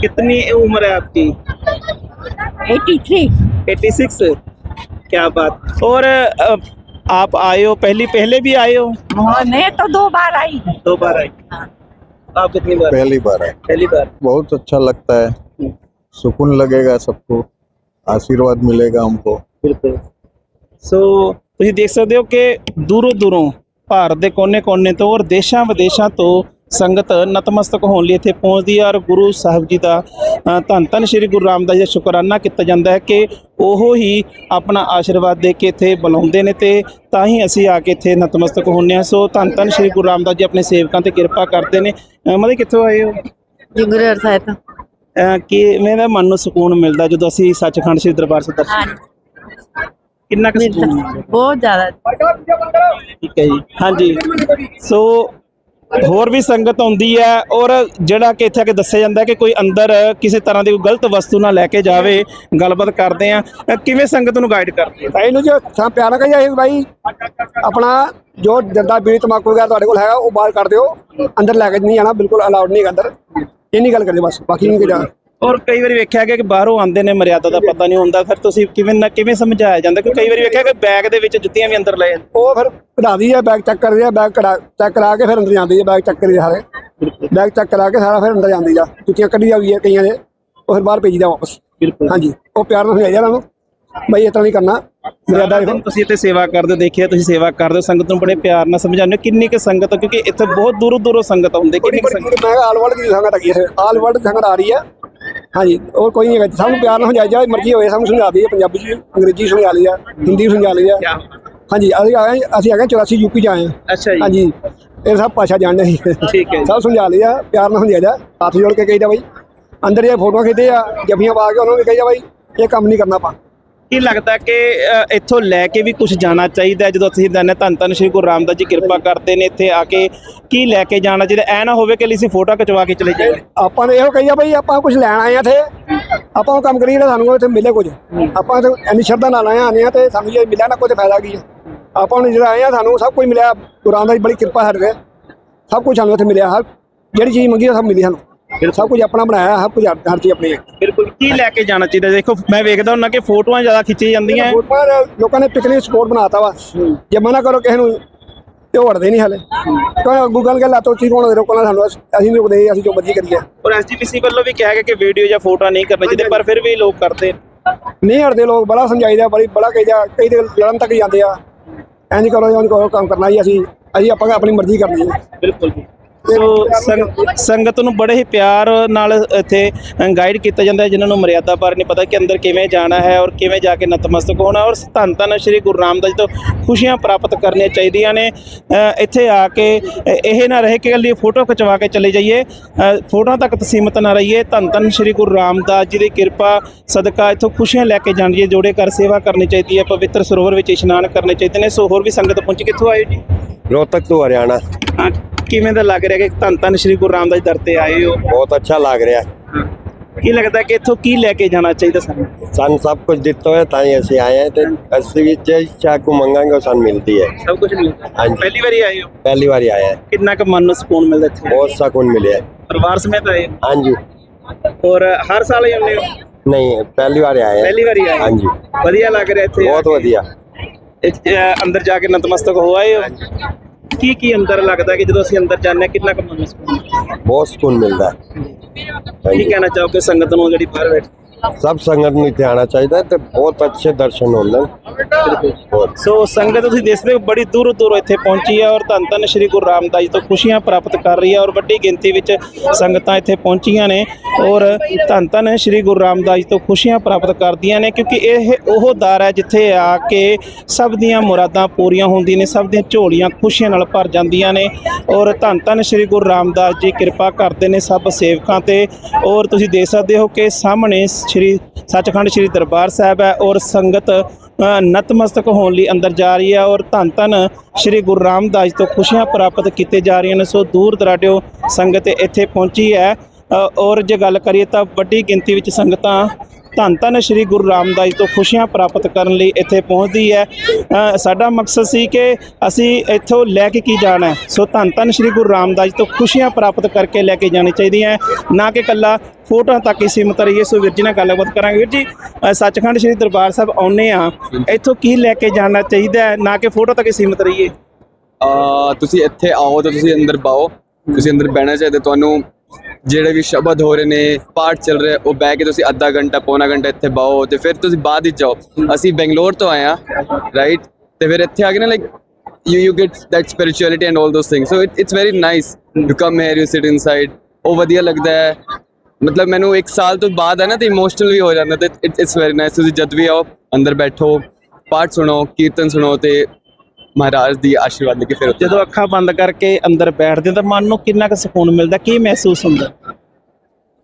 कितनी उम्र है आपकी एटी थ्री 86 क्या बात और अ, आप आए हो पहली पहले भी आए हो मैं तो दो बार आई दो बार आए आप कितनी बार पहली बार है पहली बार बहुत अच्छा लगता है सुकून लगेगा सबको आशीर्वाद मिलेगा हमको ਬਿਲਕੁਲ ਸੋ ਤੁਸੀਂ ਦੇਖ ਸਕਦੇ ਹੋ ਕਿ ਦੂਰੋਂ ਦੂਰੋਂ ਭਾਰਤ ਦੇ ਕੋਨੇ-ਕੋਨੇ ਤੋਂ ਔਰ ਦੇਸ਼ਾਂ ਵਿਦੇਸ਼ਾਂ ਤੋਂ ਸੰਗਤ ਨਤਮਸਤਕ ਹੋਣ ਲਈ ਇੱਥੇ ਪਹੁੰਚਦੀ ਹੈ ਔਰ ਗੁਰੂ ਸਾਹਿਬ ਜੀ ਦਾ ਧੰਨ ਧੰਨ ਸ੍ਰੀ ਗੁਰੂ ਰਾਮਦਾਸ ਜੀ ਦਾ ਸ਼ੁਕਰਾਨਾ ਕੀਤਾ ਜਾਂਦਾ ਹੈ ਕਿ ਉਹ ਹੀ ਆਪਣਾ ਆਸ਼ੀਰਵਾਦ ਦੇ ਕੇ ਇੱਥੇ ਬੁਲਾਉਂਦੇ ਨੇ ਤੇ ਤਾਂ ਹੀ ਅਸੀਂ ਆ ਕੇ ਇੱਥੇ ਨਤਮਸਤਕ ਹੁੰਨੇ ਆ ਸੋ ਧੰਨ ਧੰਨ ਸ੍ਰੀ ਗੁਰੂ ਰਾਮਦਾਸ ਜੀ ਆਪਣੇ ਸੇਵਕਾਂ ਤੇ ਕਿਰਪਾ ਕਰਦੇ ਨੇ। ਮਤਲਬ ਕਿੱਥੋਂ ਆਏ ਹੋ? ਜੀ ਗੁਰੂ ਅਰਥਾਇਤ ਕਿ ਮੇਰਾ ਮਨ ਨੂੰ ਸਕੂਨ ਮਿਲਦਾ ਜਦੋਂ ਅਸੀਂ ਸੱਚਖੰਡ ਸ੍ਰੀ ਦਰਬਾਰ ਸਾਹਿਬ ਦਰਸ਼ਨ ਕਿੰਨਾ ਕੁ ਬਹੁਤ ਜ਼ਿਆਦਾ। ਠੀਕ ਹੈ ਜੀ ਹਾਂਜੀ। ਸੋ ਹੋਰ ਵੀ ਸੰਗਤ ਆਉਂਦੀ ਹੈ ਔਰ ਜਿਹੜਾ ਕਿ ਇੱਥੇ ਆ ਦੱਸਿਆ ਜਾਂਦਾ ਕਿ ਕੋਈ ਅੰਦਰ ਕਿਸੇ ਤਰ੍ਹਾਂ ਦੀ ਗਲਤ ਵਸਤੂ ਨਾ ਲੈ ਕੇ ਜਾਵੇ ਗੱਲਬਾਤ ਕਰਦੇ ਆ ਕਿਵੇਂ ਸੰਗਤ ਨੂੰ ਗਾਈਡ ਕਰਦੇ ਭਾਈ ਨੂੰ ਜੋ ਸਾਂ ਪਿਆਰਾ ਕਹੀ ਆਏ ਭਾਈ ਆਪਣਾ ਜੋ ਜੰਦਾ ਬੀੜੀ ਤਮਾਕੂ ਵਗੈਰਾ ਤੁਹਾਡੇ ਕੋਲ ਹੈਗਾ ਉਹ ਬਾਹਰ ਕੱਢ ਦਿਓ। ਅੰਦਰ ਲੈ ਕੇ ਨਹੀਂ ਜਾਣਾ ਬਿਲਕੁਲ ਅਲਾਉਡ ਨਹੀਂ ਅੰਦਰ। ਇਹ ਇੰਨੀ ਗੱਲ ਕਰਦੇ ਬਸ ਬਾਕੀ ਨਹੀਂ ਕੋਈ ਔਰ ਕਈ ਵਾਰੀ ਵੇਖਿਆ ਗਿਆ ਕਿ ਬਾਹਰੋਂ ਆਉਂਦੇ ਨੇ ਮਰਿਆਦਾ ਦਾ ਪਤਾ ਨਹੀਂ ਹੁੰਦਾ ਫਿਰ ਤੁਸੀਂ ਕਿਵੇਂ ਨਾ ਕਿਵੇਂ ਸਮਝਾਇਆ ਜਾਂਦਾ ਕਿ ਕਈ ਵਾਰੀ ਵੇਖਿਆ ਕਿ ਬੈਗ ਦੇ ਵਿੱਚ ਜੁੱਤੀਆਂ ਵੀ ਅੰਦਰ ਲੈ ਜਾਂਦੇ। ਉਹ ਫਿਰ ਕਢਾਦੀ ਹੈ ਬੈਗ ਚੈੱਕ ਕਰਦੀ ਹੈ ਬੈਗ ਕਢਾ ਚੈੱਕ ਕਰਾ ਕੇ ਫਿਰ ਅੰਦਰ ਜਾਂਦੀ ਹੈ ਬੈਗ ਚੈੱਕ ਕਰੀ ਸਾਰੇ। ਬੈਗ ਚੈੱਕ ਕਰਾ ਕੇ ਸਾਰਾ ਫਿਰ ਅੰਦਰ ਜਾਂਦੀ ਆ। ਜੁੱਤੀਆਂ ਕੱਢੀ ਜਾਂਦੀ ਹੈ ਕਈਆਂ ਦੇ ਉਹ ਫਿਰ ਬਾਹਰ ਭੇਜੀ ਦਾ ਵਾਪਸ। ਬਿਲਕੁਲ। ਹਾਂਜੀ ਉਹ ਪਿਆਰ ਨਾਲ ਸਮਝਾਈਦਾ ਉਹਨਾਂ ਨੂੰ ਬਈ ਤਰ੍ਹਾਂ ਨਹੀਂ ਕਰਨਾ ਮਰਿਆਦਾ ਦੇਖੋ ਤੁਸੀਂ ਇੱਥੇ ਸੇਵਾ ਕਰਦੇ ਦੇਖਿਆ ਤੁਸੀਂ ਸੇਵਾ ਕਰਦੇ ਹੋ ਸੰਗਤ ਨੂੰ ਬੜੇ ਪਿਆਰ ਨਾਲ ਸਮਝਾਉਂਦੇ ਹੋ ਕਿੰਨੀ ਕੁ ਸੰਗਤ ਹੈ ਕਿਉਂਕਿ ਇੱਥੇ ਬਹੁਤ ਦੂਰੋਂ ਦੂਰੋਂ ਸੰਗਤ ਆਉਂਦੀ ਕਿੰਨੀ ਸੰਗਤ? ਮੈਂ ਆਲ ਵਰਲਡ ਦੀ ਸੰਗਤ ਹੈਗੀ ਹੈ ਆਲ ਵਰਲਡ ਸੰਗਤ ਆ ਰਹੀ ਹੈ ਹਾਂਜੀ ਹੋਰ ਕੋਈ ਨਹੀਂ ਹੈਗਾ ਸਾਨੂੰ ਪਿਆਰ ਨਾਲ ਸਮਝਾਇਆ ਜਾਏ ਮਰਜ਼ੀ ਹੋਵੇ ਸਾਨੂੰ ਸਮਝਾ ਦਈਏ ਪੰਜਾਬੀ ਚ ਅੰਗਰੇਜ਼ੀ ਸਮਝਾ ਲਈ ਆ ਹਿੰਦੀ ਸਮਝਾ ਲਈ ਆ ਕਿਆ ਹਾਂਜੀ ਅਸੀਂ ਆਏ ਅਸੀਂ ਹੈਗੇ 84 ਯੂਪੀ ਚ ਆਏ ਹਾਂ। ਅੱਛਾ ਜੀ। ਹਾਂਜੀ ਇਹ ਸਭ ਭਾਸ਼ਾ ਜਾਣਦੇ ਸੀ। ਠੀਕ ਹੈ ਜੀ। ਸਭ ਸਮਝਾ ਲਿਆ ਪਿਆਰ ਨਾਲ ਸਮਝਾਇਆ ਜਾ ਹੱਥ ਜੋੜ ਕੇ ਕਹੀਦਾ ਬਈ। ਅੰਦਰ ਇਹ ਫੋਟੋਆਂ ਖਿੱਚਦੇ ਆ ਜੱਫੀਆਂ ਪਾ ਕੇ ਉਹਨਾਂ ਨੂੰ ਵੀ ਕਹੀਦਾ ਬਈ ਇਹ ਕੰਮ ਨਹੀਂ ਕਰਨਾ ਆਪਾਂ। ਕੀ ਲੱਗਦਾ ਕਿ ਇੱਥੋਂ ਲੈ ਕੇ ਵੀ ਕੁਝ ਜਾਣਾ ਚਾਹੀਦਾ ਜਦੋਂ ਅਸੀਂ ਦਨੇ ਧੰਨ ਧੰਨ ਸ਼੍ਰੀ ਗੁਰੂ ਰਾਮਦਾਸ ਜੀ ਕਿਰਪਾ ਕਰਦੇ ਨੇ ਇੱਥੇ ਆ ਕੇ, ਕੀ ਲੈ ਕੇ ਜਾਣਾ ਚਾਹੀਦਾ? ਐ ਨਾ ਹੋਵੇ ਕਿ ਲਈ ਅਸੀਂ ਫੋਟੋ ਖਿਚਵਾ ਕੇ ਚਲੇ ਜਾਈਏ। ਆਪਾਂ ਨੇ ਇਹੋ ਕਹੀਆ ਬਈ, ਆਪਾਂ ਕੁਝ ਲੈਣ ਆਏ ਆ ਇੱਥੇ। ਆਪਾਂ ਉਹ ਕੰਮ ਕਰੀਏ ਨਾ, ਸਾਨੂੰ ਇੱਥੇ ਮਿਲੇ ਕੁਝ ਆਪਾਂ ਤੇ ਇੰਨੀ ਸ਼ਰਧਾ ਨਾਲ ਆਏ ਆਨੇ ਆ ਤੇ ਸਾਨੂੰ ਜੇ ਮਿਲਿਆ ਨਾ ਕੋਈ ਫਾਇਦਾ ਕੀ ਹੈ ਆਪਾਂ ਨੂੰ ਜਿਹੜਾ ਆਏ ਆ, ਸਾਨੂੰ ਸਭ ਕੁਝ ਮਿਲਿਆ। ਗੁਰੂ ਰਾਮਦਾਸ ਦੀ ਬੜੀ ਕਿਰਪਾ ਸਾਡੇ ਤੇ। ਸਭ ਕੁਝ ਸਾਨੂੰ ਇੱਥੇ ਮਿਲਿਆ। ਹਰ ਜਿਹੜੀ ਚੀਜ਼ ਮੰਗੀ ਸਭ ਮਿਲੀ ਸਾਨੂੰ। ਸਭ ਕੁਝ ਆਪਣਾ ਬਣਾਇਆ ਸਭ ਕੁਝ ਹਰ ਚੀਜ਼ ਆਪਣੀ ਹੈ। ਬਿਲਕੁਲ ਕੀ ਲੈ ਕੇ ਜਾਣਾ ਚਾਹੀਦਾ? ਦੇਖੋ ਮੈਂ ਵੇਖਦਾ ਹੁੰਦਾ ਕਿ ਫੋਟੋਆਂ ਜ਼ਿਆਦਾ ਖਿੱਚੀ ਜਾਂਦੀਆਂ। ਪਰ ਲੋਕਾਂ ਨੇ ਪਿਕਨਿਕ ਸਪੋਰਟ ਬਣਾਤਾ ਵਾ। ਜੇ ਮਨਾ ਕਰੋ ਕਿਸੇ ਨੂੰ ਤੇ ਉਹ ਹਟਦੇ ਨਹੀਂ ਹਾਲੇ। ਕਿਉਂ ਗੂਗਲ ਗੱਲ ਆਤੋ ਚੀਜ਼ ਹੋਣ ਰੋਕਣਾ ਸਾਨੂੰ ਅਸੀਂ ਨਹੀਂ ਰੁਕਦੇ ਅਸੀਂ ਜੋ ਮਰਜ਼ੀ ਕਰੀਏ। ਔਰ ਐਸਜੀਪੀਸੀ ਵੱਲੋਂ ਵੀ ਕਿਹਾ ਗਿਆ ਕਿ ਵੀਡੀਓ ਜਾਂ ਫੋਟੋ ਨਹੀਂ ਕਰਨੀ ਚਾਹੀਦੀ ਪਰ ਫਿਰ ਵੀ ਲੋਕ ਕਰਦੇ। ਨਹੀਂ ਹਟਦੇ ਲੋਕ ਬੜਾ ਸਮਝਾਈਦਾ ਬੜੀ ਬੜਾ ਕਹੀਦਾ ਕਈ ਤੇ ਲੜਨ ਤੱਕ ਜਾਂਦੇ ਆ। ਇੰਝ ਕਰੋ ਇੰਝ ਕਰੋ ਕੰਮ ਕਰਨਾ ਹੀ ਅਸੀਂ ਅਸੀਂ ਆਪਾਂ ਆਪਣੀ ਮਰਜ਼ੀ ਕਰਨੀ ਹੈ ਬਿਲਕੁਲ ਜੀ। ਸੋ ਸੰਗਤ ਨੂੰ ਬੜੇ ਹੀ ਪਿਆਰ ਨਾਲ ਇੱਥੇ ਗਾਈਡ ਕੀਤਾ ਜਾਂਦਾ ਹੈ ਜਿਨ੍ਹਾਂ ਨੂੰ ਮਰਿਆਦਾ ਬਾਰੇ ਨਹੀਂ ਪਤਾ ਕਿ ਅੰਦਰ ਕਿਵੇਂ ਜਾਣਾ ਹੈ ਔਰ ਕਿਵੇਂ ਜਾ ਕੇ ਨਤਮਸਤਕ ਹੋਣਾ ਔਰ ਧੰਨ ਧੰਨ ਸ਼੍ਰੀ ਗੁਰੂ ਰਾਮਦਾਸ ਤੋਂ ਖੁਸ਼ੀਆਂ ਪ੍ਰਾਪਤ ਕਰਨੀਆਂ ਚਾਹੀਦੀਆਂ ਨੇ। ਇੱਥੇ ਆ ਕੇ ਇਹ ਨਾ ਰਹੇ ਕਿ ਇਕੱਲੀ ਫੋਟੋ ਖਿਚਵਾ ਕੇ ਚਲੇ ਜਾਈਏ। ਫੋਟੋਆਂ ਤੱਕ ਤਸੀਮਤ ਨਾ ਰਹੀਏ। ਧੰਨ ਧੰਨ ਸ਼੍ਰੀ ਗੁਰੂ ਰਾਮਦਾਸ ਜੀ ਦੀ ਕਿਰਪਾ ਸਦਕਾ ਇੱਥੋਂ ਖੁਸ਼ੀਆਂ ਲੈ ਕੇ ਜਾਣੀਏ ਜੋੜੇ ਕਰ ਸੇਵਾ ਕਰਨੀ ਚਾਹੀਦੀ ਹੈ ਪਵਿੱਤਰ ਸਰੋਵਰ ਵਿੱਚ ਇਸ਼ਨਾਨ ਕਰਨੇ ਚਾਹੀਦੇ ਨੇ। ਸੋ ਹੋਰ ਵੀ ਸੰਗਤ ਪਹੁੰਚ ਕਿੱਥੋਂ ਆਏ ਜੀ? ਰੋਹਤਕ ਤੋਂ ਹਰਿਆਣਾ। ਕਿਵੇਂ ਦਾ ਲੱਗ ਰਿਹਾ ਕਿ ਧੰਨ ਧੰਨ ਸ਼੍ਰੀ ਗੁਰੂ ਰਾਮਦਾਸ ਦਰ ਤੇ ਆਏ ਹੋ? ਬਹੁਤ ਅੱਛਾ ਲੱਗ ਰਿਹਾ। ਕੀ ਲੱਗਦਾ ਕਿ ਇੱਥੋਂ ਕੀ ਲੈ ਕੇ ਜਾਣਾ ਚਾਹੀਦਾ ਸਾਨੂੰ? ਸਾਨੂੰ ਸਭ ਕੁਝ ਦਿੱਤਾ ਹੋਇਆ ਤਾਂ ਹੀ ਅਸੀਂ ਆਏ ਹਾਂ ਤੇ ਅਸੀਂ ਵਿੱਚ ਇੱਛਾ ਕੋ ਮੰਗਾਂਗੇ ਉਹ ਸਾਨੂੰ ਮਿਲਦੀ ਹੈ। ਸਭ ਕੁਝ ਮਿਲਦਾ। ਹਾਂਜੀ। ਪਹਿਲੀ ਵਾਰੀ ਆਏ ਹੋ? ਪਹਿਲੀ ਵਾਰੀ ਆਏ ਹਾਂ। ਕਿੰਨਾ ਕੁ ਮਨ ਨੂੰ ਸਕੂਨ ਮਿਲਦਾ ਇੱਥੇ? ਬਹੁਤ ਸਕੂਨ ਮਿਲਿਆ। ਪਰਿਵਾਰ ਸਮੇਤ ਆਏ ਹਾਂਜੀ। ਔਰ ਹਰ ਸਾਲ ਹੀ ਆਉਂਦੇ ਹੋ? ਨਹੀਂ ਪਹਿਲੀ ਵਾਰੀ ਆਏ ਪਹਿਲੀ ਵਾਰੀ ਆਏ ਹਾਂਜੀ। ਵਧੀਆ ਲੱਗ ਰਿਹਾ ਇੱਥੇ ਬਹੁਤ ਵਧੀਆ। ਅੰਦਰ ਜਾ ਕੇ ਨਤਮਸਤਕ ਹੋ ਆਏ ਹੋ? ਕੀ ਕੀ ਅੰਦਰ ਲੱਗਦਾ ਕਿ ਜਦੋਂ ਅਸੀਂ ਅੰਦਰ ਜਾਂਦੇ ਹਾਂ ਕਿੰਨਾ ਕੁ ਮਨ ਨੂੰ ਸਕੂਨ ਮਿਲਦਾ? ਬਹੁਤ ਸਕੂਨ ਮਿਲਦਾ ਹੈ ਕੀ ਕਹਿਣਾ ਚਾਹੋਗੇ ਸੰਗਤ ਨੂੰ ਜਿਹੜੀ ਬਾਹਰ ਬੈਠੀ ਸਭ ਸੰਗਤ ਨੂੰ ਇੱਥੇ ਆਉਣਾ ਚਾਹੀਦਾ ਹੈ ਤੇ ਬਹੁਤ ਅੱਛੇ ਦਰਸ਼ਨ ਹੁੰਦੇ ਨੇ। ਬਹੁਤ। ਸੋ ਸੰਗਤ ਤੁਸੀਂ ਦੇਖਦੇ ਹੋ, ਬੜੀ ਦੂਰੋਂ ਦੂਰੋਂ ਇੱਥੇ ਪਹੁੰਚੀ ਹੈ ਔਰ ਧੰਨ ਧੰਨ ਸ਼੍ਰੀ ਗੁਰੂ ਰਾਮਦਾਸ ਜੀ ਤੋਂ ਖੁਸ਼ੀਆਂ ਪ੍ਰਾਪਤ ਕਰ ਰਹੀ ਹੈ ਔਰ ਵੱਡੀ ਗਿਣਤੀ ਵਿੱਚ ਸੰਗਤਾਂ ਇੱਥੇ ਪਹੁੰਚੀਆਂ ਨੇ ਔਰ ਧੰਨ ਧੰਨ ਸ਼੍ਰੀ ਗੁਰੂ ਰਾਮਦਾਸ ਜੀ ਤੋਂ ਖੁਸ਼ੀਆਂ ਪ੍ਰਾਪਤ ਕਰਦੀਆਂ ਨੇ ਕਿਉਂਕਿ ਇਹ ਉਹ ਦਰ ਹੈ ਜਿੱਥੇ ਆ ਕੇ ਸਭ ਦੀਆਂ ਮੁਰਾਦਾਂ ਪੂਰੀਆਂ ਹੁੰਦੀਆਂ ਨੇ, ਸਭ ਦੀਆਂ ਝੋਲੀਆਂ ਖੁਸ਼ੀਆਂ ਨਾਲ ਭਰ ਜਾਂਦੀਆਂ ਨੇ ਔਰ ਧੰਨ ਧੰਨ ਸ਼੍ਰੀ ਗੁਰੂ ਰਾਮਦਾਸ ਜੀ ਕਿਰਪਾ ਕਰਦੇ ਨੇ ਸਭ ਸੇਵਕਾਂ ਤੇ ਔਰ ਤੁਸੀਂ ਦੇਖ ਸਕਦੇ ਹੋ ਕਿ ਸਾਹਮਣੇ ਸ਼੍ਰੀ ਸੱਚਖੰਡ ਸ਼੍ਰੀ ਦਰਬਾਰ ਸਾਹਿਬ ਹੈ ਔਰ ਸੰਗਤ ਨਤਮਸਤਕ ਹੋਣ ਲਈ ਅੰਦਰ ਜਾ ਰਹੀ ਹੈ ਔਰ ਧੰਨ ਧੰਨ ਸ਼੍ਰੀ ਗੁਰੂ ਰਾਮਦਾਸ ਜੀ ਤੋਂ ਖੁਸ਼ੀਆਂ ਪ੍ਰਾਪਤ ਕੀਤੇ ਜਾ ਰਹੀਆਂ ਨੇ। ਸੋ ਦੂਰ ਦਰਾਡਿਓ ਸੰਗਤ ਇੱਥੇ ਪਹੁੰਚੀ ਹੈ। ਔਰ ਜੇ ਗੱਲ ਕਰੀਏ ਤਾਂ ਵੱਡੀ ਗਿਣਤੀ ਵਿੱਚ ਸੰਗਤਾਂ ਧੰਨ ਧੰਨ ਸ਼੍ਰੀ ਗੁਰੂ ਰਾਮਦਾਸ ਜੀ ਤੋਂ ਖੁਸ਼ੀਆਂ ਪ੍ਰਾਪਤ ਕਰਨ ਲਈ ਇੱਥੇ ਪਹੁੰਚਦੀ ਹੈ। ਸਾਡਾ ਮਕਸਦ ਸੀ ਕਿ ਅਸੀਂ ਇੱਥੋਂ ਲੈ ਕੇ ਕੀ ਜਾਣਾ ਸੋ ਧੰਨ ਧੰਨ ਸ਼੍ਰੀ ਗੁਰੂ ਰਾਮਦਾਸ ਜੀ ਤੋਂ ਖੁਸ਼ੀਆਂ ਪ੍ਰਾਪਤ ਕਰਕੇ ਲੈ ਕੇ ਜਾਣੀ ਚਾਹੀਦੀਆਂ ਨਾ ਕਿ ਕੱਲਾ ਫੋਟੋਆਂ ਤੱਕ ਹੀ ਸੀਮਤ ਰਹੀਏ ਸੋ ਵੀਰ ਜੀ ਨਾਲ ਗੱਲਬਾਤ ਕਰਾਂਗੇ। ਵੀਰ ਜੀ ਸੱਚਖੰਡ ਸ਼੍ਰੀ ਦਰਬਾਰ ਸਾਹਿਬ ਆਉਨੇ ਆ ਇੱਥੋਂ ਕੀ ਲੈ ਕੇ ਜਾਣਾ ਚਾਹੀਦਾ ਹੈ ਨਾ ਕਿ ਫੋਟੋ ਤੱਕ ਹੀ ਸੀਮਤ ਰਹੀਏ? ਆ ਤੁਸੀਂ ਇੱਥੇ ਆਓ ਤਾਂ ਤੁਸੀਂ ਅੰਦਰ ਬਾਓ। ਤੁਸੀਂ ਅੰਦਰ ਬਹਿਣਾ ਚਾਹੀਦਾ ਤੁਹਾਨੂੰ ਜਿਹੜੇ ਵੀ ਸ਼ਬਦ ਹੋ ਰਹੇ ਨੇ ਪਾਠ ਚੱਲ ਰਿਹਾ ਉਹ ਬਹਿ ਕੇ ਤੁਸੀਂ ਅੱਧਾ ਘੰਟਾ ਪੌਣਾ ਘੰਟਾ ਇੱਥੇ ਬਾਓ ਤੇ ਫਿਰ ਤੁਸੀਂ ਬਾਅਦ ਵਿੱਚ ਜਾਓ। ਅਸੀਂ ਬੈਂਗਲੌਰ ਤੋਂ ਆਏ ਆ ਰਾਈਟ ਤੇ ਫਿਰ ਇੱਥੇ ਆ ਕੇ ਨਾ like you you get that spirituality and all those things. So it, it's very nice you come here you sit inside. ਉਹ ਵਧੀਆ ਲੱਗਦਾ ਹੈ। ਮਤਲਬ ਮੈਨੂੰ ਇੱਕ ਸਾਲ ਤੋਂ ਬਾਅਦ ਹੈ ਨਾ ਤੇ ਇਮੋਸ਼ਨਲ ਵੀ ਹੋ ਜਾਂਦਾ ਤੇ ਇਟਸ ਵੈਰੀ ਨਾਈਸ ਤੁਸੀਂ ਜਦ ਵੀ ਆਓ ਅੰਦਰ ਬੈਠੋ ਪਾਠ ਸੁਣੋ ਕੀਰਤਨ ਸੁਣੋ ਤੇ ਮਹਾਰਾਜ ਦੀ ਆਸ਼ੀਰਵਾਦ ਲੈ ਕੇ ਫਿਰ ਜਦੋਂ ਅੱਖਾਂ ਬੰਦ ਕਰਕੇ ਅੰਦਰ ਬੈਠਦੇ ਹੋ ਤਾਂ ਮਨ ਨੂੰ ਕਿੰਨਾ ਕੁ ਸਕੂਨ ਮਿਲਦਾ ਕੀ ਮਹਿਸੂਸ ਹੁੰਦਾ?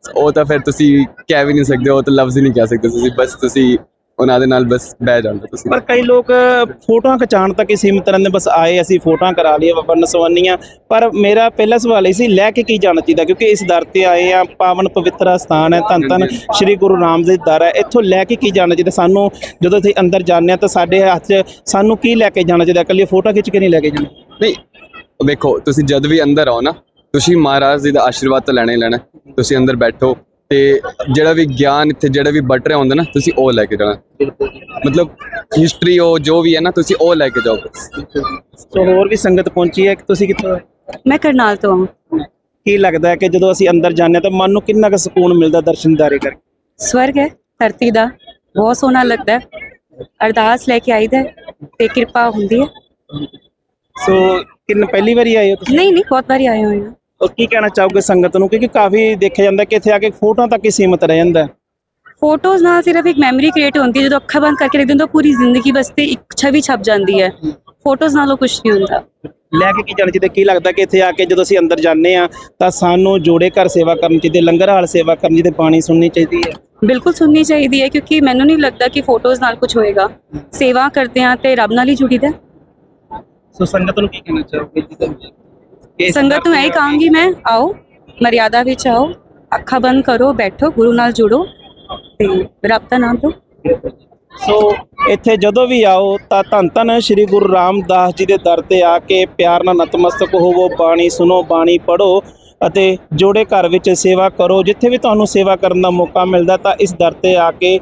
ਉਹ ਤਾਂ ਫਿਰ ਤੁਸੀਂ ਕਹਿ ਵੀ ਨਹੀਂ ਸਕਦੇ ਉਹ ਤਾਂ ਲਫ਼ਜ਼ ਹੀ ਨਹੀਂ ਕਹਿ ਸਕਦੇ ਤੁਸੀਂ ਬਸ ਤੁਸੀਂ ਉਹਨਾਂ ਦੇ ਨਾਲ ਬਸ ਬਹਿ ਜਾਂਦੇ ਤੁਸੀਂ। ਪਰ ਕਈ ਲੋਕ ਫੋਟੋਆਂ ਖਿਚਾਉਣ ਤੱਕ ਹੀ ਸੀਮਤ ਰਹਿੰਦੇ ਬਸ ਆਏ ਅਸੀਂ ਫੋਟੋਆਂ ਕਰਾ ਲਈਏ ਬਾਬਾ ਨਸਵਾਨੀਆਂ। ਪਰ ਮੇਰਾ ਪਹਿਲਾ ਸਵਾਲ ਇਹ ਸੀ ਲੈ ਕੇ ਕੀ ਜਾਣਾ ਚਾਹੀਦਾ? ਕਿਉਂਕਿ ਇਸ ਦਰ ਤੇ ਆਏ ਆ ਪਾਵਨ ਪਵਿੱਤਰ ਸਥਾਨ ਹੈ ਧੰਨ ਧੰਨ ਸ਼੍ਰੀ ਗੁਰੂ ਰਾਮਦਾਸ ਦਰ ਹੈ। ਇੱਥੋਂ ਲੈ ਕੇ ਕੀ ਜਾਣਾ ਚਾਹੀਦਾ? ਸਾਨੂੰ ਜਦੋਂ ਅਸੀਂ ਅੰਦਰ ਜਾਂਦੇ ਆ ਤਾਂ ਸਾਡੇ ਹੱਥ 'ਚ ਸਾਨੂੰ ਕੀ ਲੈ ਕੇ ਜਾਣਾ ਚਾਹੀਦਾ? ਇਕੱਲੀ ਫੋਟੋ ਖਿੱਚ ਕੇ ਨਹੀਂ ਲੈ ਕੇ ਜਾਣਾ? ਨਹੀਂ ਵੇਖੋ ਤੁਸੀਂ ਜਦ ਵੀ ਅੰਦਰ ਆਓ ਨਾ ਤੁਸੀਂ ਮਹਾਰਾਜ ਜੀ ਦਾ ਆਸ਼ੀਰਵਾਦ ਤਾਂ ਲੈਣਾ ਹੀ ਲੈਣਾ। ਤੁਸੀਂ ਅੰਦਰ ਬੈਠੋ ਤੇ ਜਿਹੜਾ ਵੀ ਗਿਆਨ ਇੱਥੇ ਜਿਹੜਾ ਵੀ ਬਟ ਰਿਹਾ ਹੁੰਦਾ ਨਾ ਤੁਸੀਂ ਉਹ ਲੈ ਕੇ ਜਾਣਾ। ਮਤਲਬ ਹਿਸਟਰੀ ਉਹ ਜੋ ਵੀ ਹੈ ਨਾ ਤੁਸੀਂ ਉਹ ਲੈ ਕੇ ਜਾਓ ਸੋ ਹੋਰ ਵੀ ਸੰਗਤ ਪਹੁੰਚੀ ਹੈ ਕਿ ਤੁਸੀਂ ਕਿੱਥੋਂ? ਮੈਂ ਕਰਨਾਲ ਤੋਂ ਹਾਂ। ਕੀ ਲੱਗਦਾ ਹੈ ਕਿ ਜਦੋਂ ਅਸੀਂ ਅੰਦਰ ਜਾਂਦੇ ਹਾਂ ਤਾਂ ਮਨ ਨੂੰ ਕਿੰਨਾ ਕੁ ਸਕੂਨ ਮਿਲਦਾ ਦਰਸ਼ਨਦਾਰੇ ਕਰਕੇ? ਸਵਰਗ ਹੈ ਧਰਤੀ ਦਾ। ਬਹੁਤ ਸੋਹਣਾ ਲੱਗਦਾ ਹੈ। ਅਰਦਾਸ ਲੈ ਕੇ ਆਈਦਾ ਤੇ ਕਿਰਪਾ ਹੁੰਦੀ ਹੈ। ਸੋ ਕਿੰਨ ਪਹਿਲੀ ਵਾਰੀ ਆਏ ਹੋ ਤੁਸੀਂ? ਨਹੀਂ ਨਹੀਂ ਬਹੁਤ ਵਾਰੀ ਆਏ ਹੋਏ ਹਾਂ। ਕੀ ਕਹਿਣਾ ਚਾਹੋਗੇ ਸੰਗਤ ਨੂੰ? ਕਿਉਂਕਿ ਕਾਫੀ ਦੇਖਿਆ ਜਾਂਦਾ ਕਿ ਇੱਥੇ ਆ ਕੇ ਫੋਟੋਆਂ ਤੱਕ ਹੀ ਸੀਮਤ ਰਹਿ ਜਾਂਦਾ ਹੈ। ਫੋਟੋਜ਼ ਨਾਲ ਸਿਰਫ ਇੱਕ ਮੈਮਰੀ ਕ੍ਰੀਏਟ ਹੁੰਦੀ ਹੈ ਜਦੋਂ ਅੱਖਾਂ ਬੰਦ ਕਰਕੇ ਰੱਖਦੇ ਹਾਂ ਤਾਂ ਪੂਰੀ ਜ਼ਿੰਦਗੀ ਵਾਸਤੇ ਇੱਕ ਛਵੀ ਛਪ ਜਾਂਦੀ ਹੈ। ਫੋਟੋਜ਼ ਨਾਲੋਂ ਕੁਝ ਨਹੀਂ ਹੁੰਦਾ। ਲੈ ਕੇ ਕੀ ਜਾਣਾ ਚਾਹੀਦਾ? ਕੀ ਲੱਗਦਾ ਕਿ ਇੱਥੇ ਆ ਕੇ ਜਦੋਂ ਅਸੀਂ ਅੰਦਰ ਜਾਂਦੇ ਆ ਤਾਂ ਸਾਨੂੰ ਜੋੜੇ ਘਰ ਸੇਵਾ ਕਰਨੀ ਚਾਹੀਦੀ ਲੰਗਰ ਹਾਲ ਸੇਵਾ ਕਰਨੀ ਚਾਹੀਦੀ ਪਾਣੀ ਸੁਣਨੀ ਚਾਹੀਦੀ ਹੈ? ਬਿਲਕੁਲ ਸੁਣਨੀ ਚਾਹੀਦੀ ਹੈ ਕਿਉਂਕਿ ਮੈਨੂੰ ਨਹੀਂ ਲੱਗਦਾ ਕਿ ਫੋਟੋਜ਼ ਨਾਲ ਕੁਝ ਹੋਏਗਾ। ਸੇਵਾ ਕਰਦੇ ਹਾਂ ਤੇ ਰੱਬ ਨਾਲ ਹੀ ਜੁੜੀਦਾ। ਹੈ। ਸੋ ਸੰਗਤ ਨੂੰ ਕੀ ਕਹਿਣਾ ਚਾਹੋਗੇ ਜੀ? ਸੰਗਤ ਨੂੰ ਇਹੀ ਕਹਾਂਗੀ ਮੈਂ ਆਓ ਮਰਿਆਦਾ ਵਿੱਚ ਆਓ ਅੱਖਾਂ ਬੰਦ ਕਰੋ ਬੈਠੋ ਗੁਰੂ ਨਾਲ ਜੁੜੋ ਤੇ ਰੱਬ ਦਾ ਨਾਮ ਲਓ ਸੋ ਇੱਥੇ ਜਦੋਂ ਵੀ ਆਓ ਤਾਂ ਧੰਨ ਧੰਨ ਸ੍ਰੀ ਗੁਰੂ ਰਾਮਦਾਸ ਜੀ ਦੇ ਦਰ ਤੇ ਆ ਕੇ ਪਿਆਰ ਨਾਲ ਨਤਮਸਤਕ ਹੋਵੋ ਬਾਣੀ ਸੁਣੋ ਬਾਣੀ ਪੜੋ ਅਤੇ ਜੋੜੇ ਘਰ ਵਿੱਚ ਸੇਵਾ ਕਰੋ। ਜਿੱਥੇ ਵੀ ਤੁਹਾਨੂੰ ਸੇਵਾ ਕਰਨ ਦਾ ਮੌਕਾ ਮਿਲਦਾ ਤਾਂ ਇਸ ਦਰ ਤੇ ਆ ਕੇ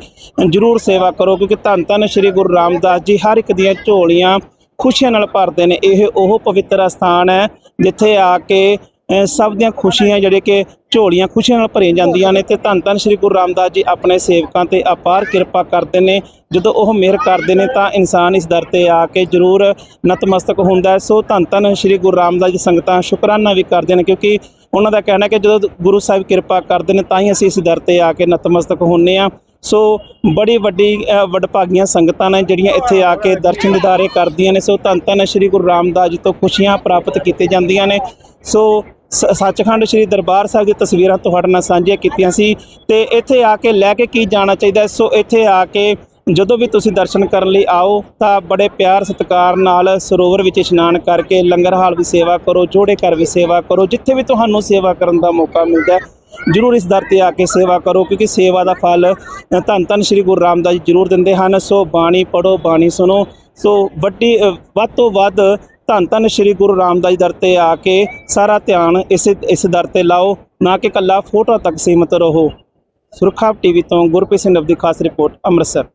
ਜਰੂਰ ਸੇਵਾ ਕਰੋ ਕਿਉਂਕਿ ਧੰਨ ਧੰਨ ਸ੍ਰੀ ਗੁਰੂ ਰਾਮਦਾਸ ਜੀ ਹਰ ਇੱਕ ਦੀਆਂ ਝੋਲੀਆਂ ਖੁਸ਼ੀਆਂ ਨਾਲ ਭਰਦੇ ਨੇ। ਇਹ ਉਹ ਪਵਿੱਤਰ ਸਥਾਨ ਹੈ ਜਿੱਥੇ ਆ ਕੇ ਸਭ ਦੀਆਂ ਖੁਸ਼ੀਆਂ ਜਿਹੜੇ ਕਿ ਝੋਲੀਆਂ ਖੁਸ਼ੀਆਂ ਨਾਲ ਭਰੀਆਂ ਜਾਂਦੀਆਂ ਨੇ ਤੇ ਧੰਨ ਧੰਨ ਸ੍ਰੀ ਗੁਰੂ ਰਾਮਦਾਸ ਜੀ ਆਪਣੇ ਸੇਵਕਾਂ ਤੇ ਅਪਾਰ ਕਿਰਪਾ ਕਰਦੇ ਨੇ। ਜਦੋਂ ਉਹ ਮਿਹਰ ਕਰਦੇ ਨੇ ਤਾਂ ਇਨਸਾਨ ਇਸ ਦਰ ਤੇ ਆ ਕੇ ਜ਼ਰੂਰ ਨਤਮਸਤਕ ਹੁੰਦਾ ਹੈ। ਸੋ ਧੰਨ ਧੰਨ ਸ੍ਰੀ ਗੁਰੂ ਰਾਮਦਾਸ ਜੀ ਸੰਗਤਾਂ ਸ਼ੁਕਰਾਨਾ ਵੀ ਕਰਦੇ ਨੇ ਕਿਉਂਕਿ ਉਹਨਾਂ ਦਾ ਕਹਿਣਾ ਕਿ ਜਦੋਂ ਗੁਰੂ ਸਾਹਿਬ ਕਿਰਪਾ ਕਰਦੇ ਨੇ ਤਾਂ ਹੀ ਅਸੀਂ ਇਸ ਦਰ ਤੇ ਆ ਕੇ ਨਤਮਸਤਕ ਹੁੰਨੇ ਆ ਸੋ ਬੜੀ ਵੱਡੀ ਵਡਭਾਗੀਆਂ ਸੰਗਤਾਂ ਨੇ ਜਿਹੜੀਆਂ ਇੱਥੇ ਆ ਕੇ ਦਰਸ਼ਨ ਦਿਦਾਰੇ ਕਰਦੀਆਂ ਨੇ। ਸੋ ਧੰਨ ਧੰਨ ਸ੍ਰੀ ਗੁਰੂ ਰਾਮਦਾਸ ਜੀ ਤੋਂ ਖੁਸ਼ੀਆਂ ਪ੍ਰਾਪਤ ਕੀਤੀਆਂ ਜਾਂਦੀਆਂ ਨੇ। ਸੋ ਸ- ਸੱਚਖੰਡ ਸ੍ਰੀ ਦਰਬਾਰ ਸਾਹਿਬ ਦੀ ਤਸਵੀਰਾਂ ਤੁਹਾਡੇ ਨਾਲ ਸਾਂਝੀਆਂ ਕੀਤੀਆਂ ਸੀ ਤੇ ਇੱਥੇ ਆ ਕੇ ਲੈ ਕੇ ਕੀ ਜਾਣਾ ਚਾਹੀਦਾ ਸੋ ਇੱਥੇ ਆ ਕੇ ਜਦੋਂ ਵੀ ਤੁਸੀਂ ਦਰਸ਼ਨ ਕਰਨ ਲਈ ਆਓ ਤਾਂ ਬੜੇ ਪਿਆਰ ਸਤਿਕਾਰ ਨਾਲ ਸਰੋਵਰ ਵਿੱਚ ਇਸ਼ਨਾਨ ਕਰਕੇ ਲੰਗਰ ਹਾਲ ਵੀ ਸੇਵਾ ਕਰੋ, ਜੋੜੇ ਘਰ ਵੀ ਸੇਵਾ ਕਰੋ, ਜਿੱਥੇ ਵੀ ਤੁਹਾਨੂੰ ਸੇਵਾ ਕਰਨ ਦਾ ਮੌਕਾ ਮਿਲਦਾ ਜ਼ਰੂਰ ਇਸ ਦਰ ਤੇ ਆ ਕੇ ਸੇਵਾ ਕਰੋ, ਕਿਉਂਕਿ ਸੇਵਾ ਦਾ ਫਲ ਧੰਨ ਧੰਨ ਸ੍ਰੀ ਗੁਰੂ ਰਾਮਦਾਸ ਜੀ ਜ਼ਰੂਰ ਦਿੰਦੇ ਹਨ। ਸੋ ਬਾਣੀ ਪੜੋ ਬਾਣੀ ਸੁਣੋ। ਸੋ ਵੱਡੀ ਵੱਧ ਤੋਂ ਵੱਧ ਧੰਨ ਧੰਨ ਸ੍ਰੀ ਗੁਰੂ ਰਾਮਦਾਸ ਜੀ ਦਰ ਤੇ ਆ ਕੇ ਸਾਰਾ ਧਿਆਨ ਇਸ ਇਸ ਦਰ ਤੇ ਲਾਓ, ਨਾ ਕਿ ਕੱਲਾ ਫੋਟੋ ਤੱਕ ਸੀਮਤ ਰਹੋ। ਸੁਰਖਾ ਟੀਵੀ ਤੋਂ ਗੁਰਪ੍ਰੀਤ ਸਿੰਘ ਨਵ ਦੀ ਖਾਸ ਰਿਪੋਰਟ ਅੰਮ੍ਰਿਤਸਰ।